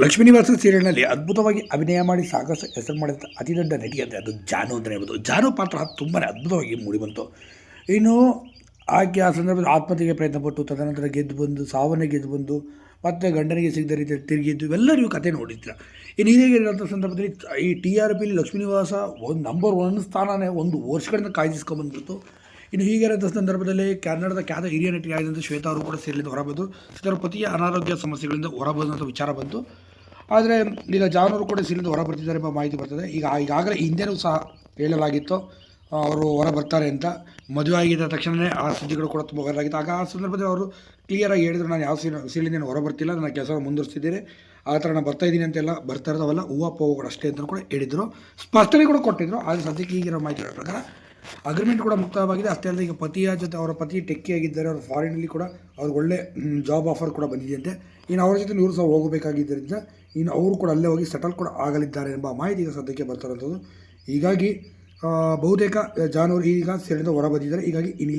ಲಕ್ಷ್ಮೀ ನಿವಾಸ ಸೀರಿಯಲ್ನಲ್ಲಿ ಅದ್ಭುತವಾಗಿ ಅಭಿನಯ ಮಾಡಿ ಸಾಕಷ್ಟು ಹೆಸರು ಮಾಡಿದಂಥ ಅತಿ ದೊಡ್ಡ ನಟಿ ಅಂದರೆ ಅದು ಜಾನು ಅಂತಲೇ ಹೇಳ್ಬೋದು. ಜಾನು ಪಾತ್ರ ತುಂಬಾ ಅದ್ಭುತವಾಗಿ ಮೂಡಿಬಂತು ಇನ್ನು ಆಕೆ ಆ ಸಂದರ್ಭದಲ್ಲಿ ಆತ್ಮಹತ್ಯೆಗೆ ಪ್ರಯತ್ನಪಟ್ಟು ತದನಂತರ ಗೆದ್ದು ಬಂದು, ಸಾವನ್ನ ಗೆದ್ದು ಬಂದು, ಮತ್ತೆ ಗಂಡನಿಗೆ ಸಿಗದ ರೀತಿಯಲ್ಲಿ ತಿರುಗಿದ್ದು, ಇವೆಲ್ಲರಿಗೂ ಕತೆ ನೋಡಿದ್ದೀರ? ಇನ್ನು ಹೀಗೆ ಇರೋಂಥ ಸಂದರ್ಭದಲ್ಲಿ ಈ ಟಿ ಆರ್ ಪಿಲಿ ಲಕ್ಷ್ಮೀ ನಿವಾಸ ಒಂದು ನಂಬರ್ ಒನ್ ಸ್ಥಾನನೇ ಒಂದು ವರ್ಷಗಳಿಂದ ಕಾಯ್ದಿಸ್ಕೊಂಡ್ಬಂದ್ಬಿಡ್ತು ಇನ್ನು ಹೀಗೆ ಹೀಗಿರೋಂಥ ಸಂದರ್ಭದಲ್ಲಿ ಕನ್ನಡದ ಖ್ಯಾತ ಹಿರಿಯ ನಟಿ ಆಗಿದ್ದಂಥ ಶ್ವೇತಾ ಅವರು ಕೂಡ ಸೇರಿಲಿಂದ ಹೊರಬಂದು ಇದರ ಪತಿಯ ಅನಾರೋಗ್ಯ ಸಮಸ್ಯೆಗಳಿಂದ ಹೊರಬಂದಂಥ ವಿಚಾರ ಬಂತು. ಆದರೆ ಈಗ ಜಾನವರು ಕೂಡ ಸಿಲಿಂದ ಹೊರ ಬರ್ತಿದ್ದಾರೆ ಎಂಬ ಮಾಹಿತಿ ಬರ್ತದೆ. ಈಗ ಈಗಾಗಲೇ ಹಿಂದೆನೂ ಸಹ ಹೇಳಲಾಗಿತ್ತು. ಅವರು ಹೊರ ಬರ್ತಾರೆ ಅಂತ. ಮದುವೆ ಆಗಿದ್ದ ತಕ್ಷಣವೇ ಆ ಸುದ್ದಿಗಳು ಕೂಡ ತುಂಬ ಹೊರಲಾಗಿತ್ತು ಆಗ ಆ ಸಂದರ್ಭದಲ್ಲಿ ಅವರು ಕ್ಲಿಯರಾಗಿ ಹೇಳಿದ್ರು, ನಾನು ಯಾವ ಸೀಲ್ ಸೀಲಿಂದ ಹೊರ ಬರ್ತಿಲ್ಲ. ನನ್ನ ಕೆಲಸ ಮುಂದುವರಿಸ್ತಿದ್ದೇನೆ. ಆ ಥರ ನಾನು ಬರ್ತಾ ಇದ್ದೀನಿ ಅಂತೆಲ್ಲ ಬರ್ತಾ ಇರೋದವಲ್ಲ ಹೂವು, ಪೋವುಗಳು ಅಷ್ಟೇ ಅಂತ ಕೂಡ ಹೇಳಿದರು. ಸ್ಪಷ್ಟನೆ ಕೂಡ ಕೊಟ್ಟಿದ್ರು. ಆದರೆ ಸದ್ಯಕ್ಕೆ ಈಗಿರೋ ಮಾಹಿತಿಗಳ ಪ್ರಕಾರ ಅಗ್ರಿಮೆಂಟ್ ಕೂಡ ಮುಕ್ತವಾಗಿದೆ. ಅಷ್ಟೇ ಅಲ್ಲದೆ ಈಗ ಪತಿಯ ಜೊತೆ ಅವರ ಪತಿ ಟೆಕ್ಕಿ ಟೆಕ್ಕಿಯಾಗಿದ್ದಾರೆ ಅವರು ಫಾರಿನಲ್ಲಿ ಕೂಡ ಅವ್ರಿಗೆ ಒಳ್ಳೆ ಜಾಬ್ ಆಫರ್ ಕೂಡ ಬಂದಿದೆಯಂತೆ. ಇನ್ನು ಅವರ ಜೊತೆ ಇವರು ಸಹ ಹೋಗಬೇಕಾಗಿದ್ದರಿಂದ ಇನ್ನು ಅವರು ಕೂಡ ಅಲ್ಲೇ ಹೋಗಿ ಸೆಟಲ್ ಕೂಡ ಆಗಲಿದ್ದಾರೆ ಎಂಬ ಮಾಹಿತಿ ಈಗ ಸದ್ಯಕ್ಕೆ ಬರ್ತಾರಂಥದ್ದು ಹೀಗಾಗಿ ಬಹುತೇಕ, ಜಾನುವಾರು ಈಗ ಸೇರಿದ ಹೊರ ಬಂದಿದ್ದಾರೆ. ಹೀಗಾಗಿ ಇನ್ನಿಲ್ಲ